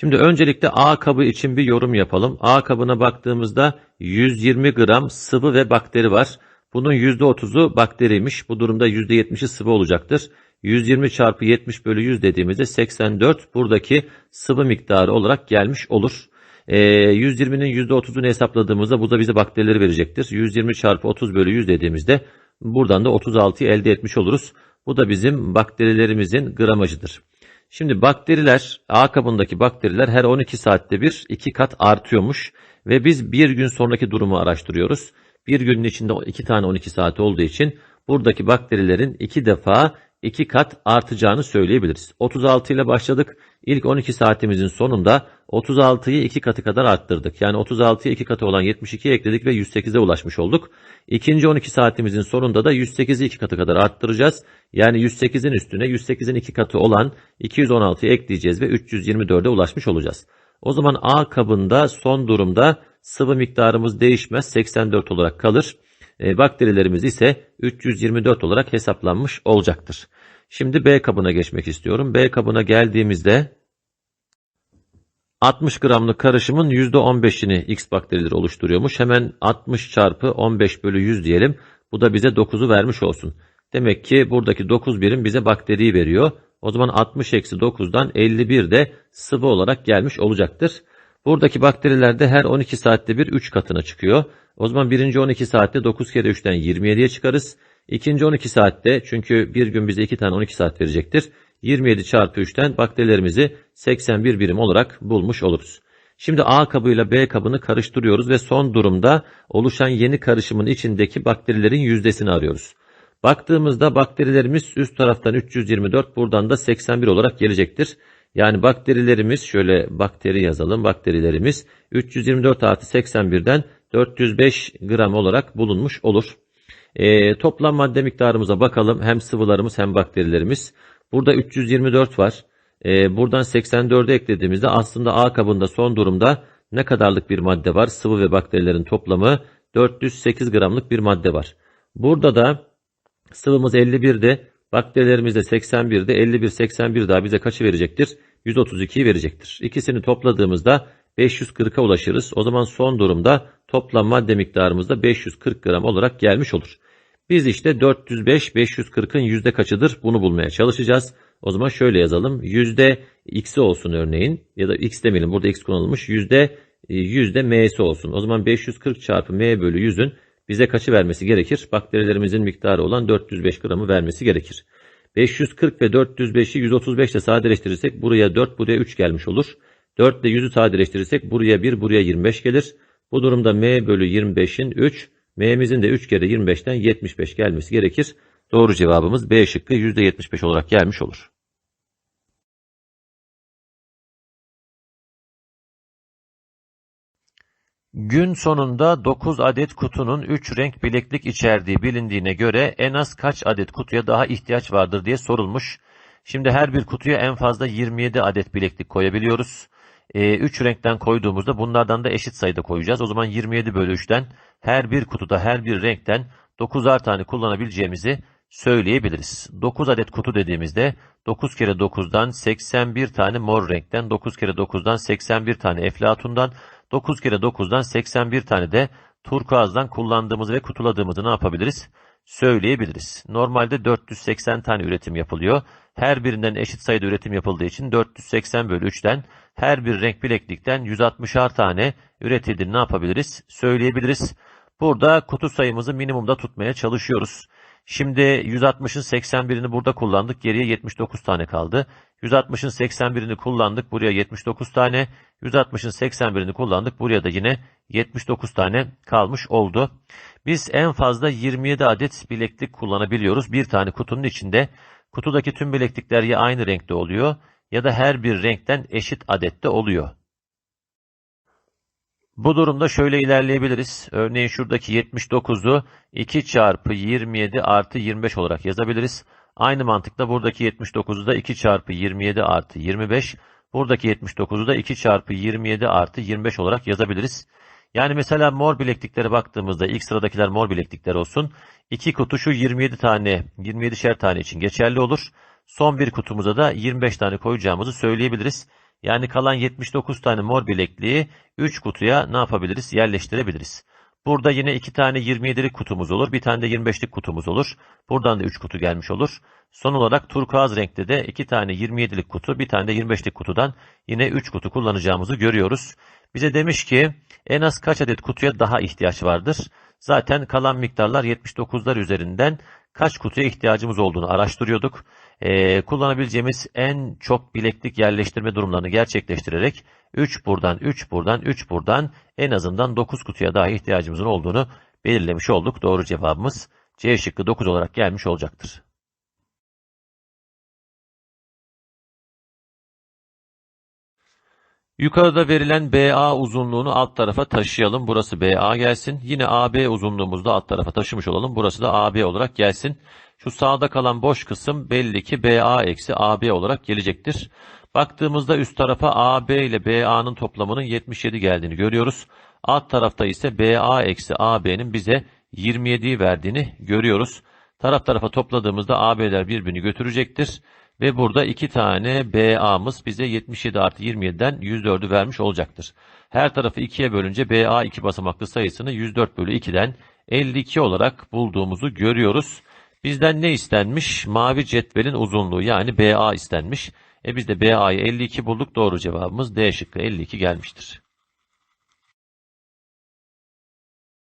Şimdi öncelikle A kabı için bir yorum yapalım. A kabına baktığımızda 120 gram sıvı ve bakteri var. Bunun %30'u bakteriymiş. Bu durumda %70'i sıvı olacaktır. 120 çarpı 70 bölü 100 dediğimizde 84 buradaki sıvı miktarı olarak gelmiş olur. Ee, 120'nin %30'unu hesapladığımızda bu da bize bakterileri verecektir. 120 çarpı 30 bölü 100 dediğimizde buradan da 36'yı elde etmiş oluruz. Bu da bizim bakterilerimizin gramajıdır. Şimdi bakteriler, A kabındaki bakteriler her 12 saatte bir 2 kat artıyormuş. Ve biz bir gün sonraki durumu araştırıyoruz. Bir günün içinde 2 tane 12 saat olduğu için buradaki bakterilerin 2 defa 2 kat artacağını söyleyebiliriz. 36 ile başladık. İlk 12 saatimizin sonunda 36'yı 2 katı kadar arttırdık. Yani 36'ya 2 katı olan 72'ye ekledik ve 108'e ulaşmış olduk. İkinci 12 saatimizin sonunda da 108'i 2 katı kadar arttıracağız. Yani 108'in üstüne 108'in 2 katı olan 216'yı ekleyeceğiz ve 324'e ulaşmış olacağız. O zaman A kabında son durumda sıvı miktarımız değişmez 84 olarak kalır. E, bakterilerimiz ise 324 olarak hesaplanmış olacaktır. Şimdi B kabına geçmek istiyorum. B kabına geldiğimizde 60 gramlık karışımın %15'ini X bakterileri oluşturuyormuş. Hemen 60 çarpı 15 bölü 100 diyelim. Bu da bize 9'u vermiş olsun. Demek ki buradaki 9 birim bize bakteriyi veriyor. O zaman 60 eksi 9'dan 51 de sıvı olarak gelmiş olacaktır. Buradaki bakterilerde her 12 saatte bir 3 katına çıkıyor. O zaman birinci 12 saatte 9 kere 3'ten 27'ye çıkarız. İkinci 12 saatte çünkü bir gün bize 2 tane 12 saat verecektir. 27 çarpı 3'ten bakterilerimizi 81 birim olarak bulmuş oluruz. Şimdi A kabıyla B kabını karıştırıyoruz ve son durumda oluşan yeni karışımın içindeki bakterilerin yüzdesini arıyoruz. Baktığımızda bakterilerimiz üst taraftan 324 buradan da 81 olarak gelecektir. Yani bakterilerimiz şöyle bakteri yazalım. Bakterilerimiz 324 artı 81'den 405 gram olarak bulunmuş olur. E, toplam madde miktarımıza bakalım. Hem sıvılarımız hem bakterilerimiz. Burada 324 var. E, buradan 84'e eklediğimizde aslında A kabında son durumda ne kadarlık bir madde var? Sıvı ve bakterilerin toplamı 408 gramlık bir madde var. Burada da sıvımız 51'de, bakterilerimiz de 81'de, 51, 81 daha bize kaçı verecektir? 132'yi verecektir. İkisini topladığımızda 540'a ulaşırız. O zaman son durumda toplam madde miktarımız da 540 gram olarak gelmiş olur. Biz işte 405 540'ın yüzde kaçıdır bunu bulmaya çalışacağız. O zaman şöyle yazalım. Yüzde x'i olsun örneğin ya da x demeyelim burada x kullanılmış. Yüzde yüzde m'si olsun. O zaman 540 çarpı m bölü 100'ün bize kaçı vermesi gerekir? Bakterilerimizin miktarı olan 405 gramı vermesi gerekir. 540 ve 405'i 135 ile sadeleştirirsek buraya 4 buraya 3 gelmiş olur. 4 ile 100'ü sadeleştirirsek buraya 1 buraya 25 gelir. Bu durumda m bölü 25'in 3 m'mizin de 3 kere 25'ten 75 gelmesi gerekir. Doğru cevabımız B şıkkı %75 olarak gelmiş olur. Gün sonunda 9 adet kutunun 3 renk bileklik içerdiği bilindiğine göre en az kaç adet kutuya daha ihtiyaç vardır diye sorulmuş. Şimdi her bir kutuya en fazla 27 adet bileklik koyabiliyoruz. 3 e, renkten koyduğumuzda bunlardan da eşit sayıda koyacağız. O zaman 27 bölü 3'ten her bir kutuda her bir renkten 9'ar tane kullanabileceğimizi söyleyebiliriz. 9 adet kutu dediğimizde 9 kere 9'dan 81 tane mor renkten, 9 kere 9'dan 81 tane eflatundan, 9 kere 9'dan 81 tane de turkuazdan kullandığımızı ve kutuladığımızı ne yapabiliriz? Söyleyebiliriz. Normalde 480 tane üretim yapılıyor. Her birinden eşit sayıda üretim yapıldığı için 480 bölü 3'ten her bir renk bileklikten 160'ar tane üretildiğini ne yapabiliriz? Söyleyebiliriz. Burada kutu sayımızı minimumda tutmaya çalışıyoruz. Şimdi 160'ın 81'ini burada kullandık. Geriye 79 tane kaldı. 160'ın 81'ini kullandık. Buraya 79 tane. 160'ın 81'ini kullandık. Buraya da yine 79 tane kalmış oldu. Biz en fazla 27 adet bileklik kullanabiliyoruz. Bir tane kutunun içinde. Kutudaki tüm bileklikler ya aynı renkte oluyor ya da her bir renkten eşit adette oluyor. Bu durumda şöyle ilerleyebiliriz. Örneğin şuradaki 79'u 2 çarpı 27 artı 25 olarak yazabiliriz. Aynı mantıkla buradaki 79'u da 2 çarpı 27 artı 25. Buradaki 79'u da 2 çarpı 27 artı 25 olarak yazabiliriz. Yani mesela mor bilekliklere baktığımızda ilk sıradakiler mor bileklikler olsun. İki kutu şu 27 tane, 27'şer tane için geçerli olur. Son bir kutumuza da 25 tane koyacağımızı söyleyebiliriz. Yani kalan 79 tane mor bilekliği 3 kutuya ne yapabiliriz? Yerleştirebiliriz. Burada yine 2 tane 27'lik kutumuz olur. Bir tane de 25'lik kutumuz olur. Buradan da 3 kutu gelmiş olur. Son olarak turkuaz renkte de 2 tane 27'lik kutu, bir tane de 25'lik kutudan yine 3 kutu kullanacağımızı görüyoruz. Bize demiş ki en az kaç adet kutuya daha ihtiyaç vardır? Zaten kalan miktarlar 79'lar üzerinden kaç kutuya ihtiyacımız olduğunu araştırıyorduk. Ee, kullanabileceğimiz en çok bileklik yerleştirme durumlarını gerçekleştirerek 3 buradan, 3 buradan, 3 buradan en azından 9 kutuya daha ihtiyacımızın olduğunu belirlemiş olduk. Doğru cevabımız C şıkkı 9 olarak gelmiş olacaktır. Yukarıda verilen BA uzunluğunu alt tarafa taşıyalım. Burası BA gelsin. Yine AB uzunluğumuzu da alt tarafa taşımış olalım. Burası da AB olarak gelsin. Şu sağda kalan boş kısım belli ki BA eksi AB olarak gelecektir. Baktığımızda üst tarafa AB ile BA'nın toplamının 77 geldiğini görüyoruz. Alt tarafta ise BA eksi AB'nin bize 27'yi verdiğini görüyoruz. Taraf tarafa topladığımızda AB'ler birbirini götürecektir. Ve burada iki tane BA'mız bize 77 artı 27'den 104'ü vermiş olacaktır. Her tarafı 2'ye bölünce BA iki basamaklı sayısını 104 bölü 2'den 52 olarak bulduğumuzu görüyoruz. Bizden ne istenmiş? Mavi cetvelin uzunluğu yani BA istenmiş. E biz de BA'yı 52 bulduk. Doğru cevabımız D şıkkı 52 gelmiştir.